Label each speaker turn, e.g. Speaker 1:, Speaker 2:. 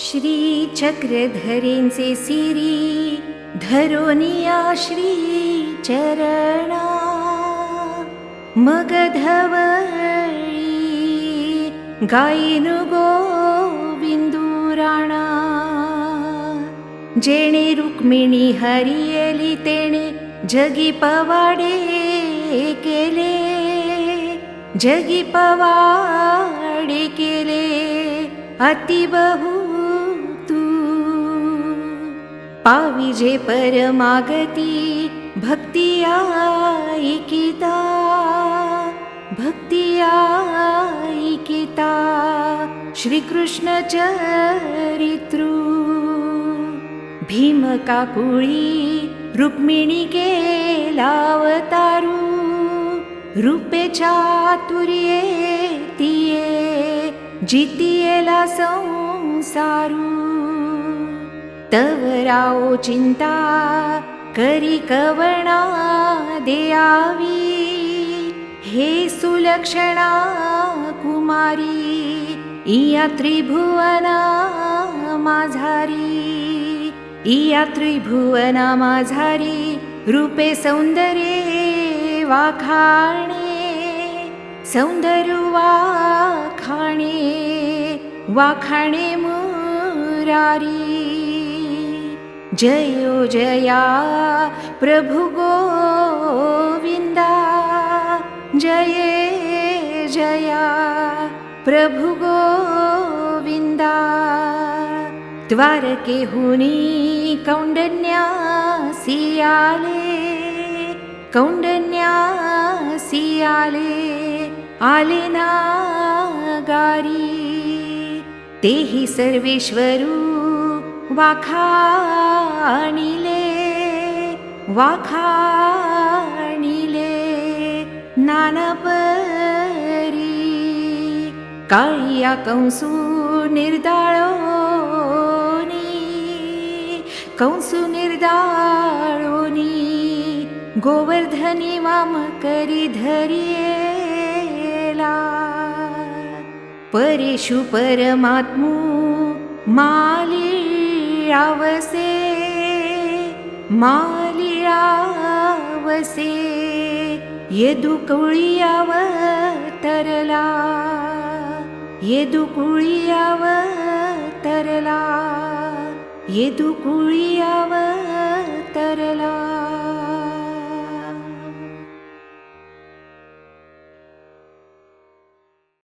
Speaker 1: श्रीचक्रधरेंचे सिरी धरोनिया श्री चरणा मगधवळी गायिनु गोविंदुराणा जेणे रुक्मिणी हरियली तेणे जगी पवाडे केले। जगी पवाडे केले अति बहु पाविजे परमागती भक्ती ऐकिता भक्ती ऐकिता श्रीकृष्ण चरित्रु। भीम काकुळी रुक्मिणी केलावतारू रूपे चातुर्ये तिये जितियेला संसारू तवराओ चिंता करी कवणा देयावी. हे सुलक्षणा कुमारी इया त्रिभुवना माझारी. इया त्रिभुवना माझारी रूपे सौंदर्ये वाखाणे. सौंदर्वाखाणे वाखाणे मुरारी. जयो जया प्रभु गोविन्दा जये जया प्रभु गोविन्दा। द्वारके हुनी कौण्डन्या सियाले कौण्डन्या सियाले आले नागारी तेहि सर्वेश्वरू वाखाणिले वाखाणिले नानपरी. काळिया कंसू निर्दाळोनी कंसू निर्दाळोनी. गोवर्धनी वाम करी धरियेला. परेषु परमात्मू माली रावसे मालिरावसे यदुकुळियावतरला यदुकुळियावतरला यदुकुळियाव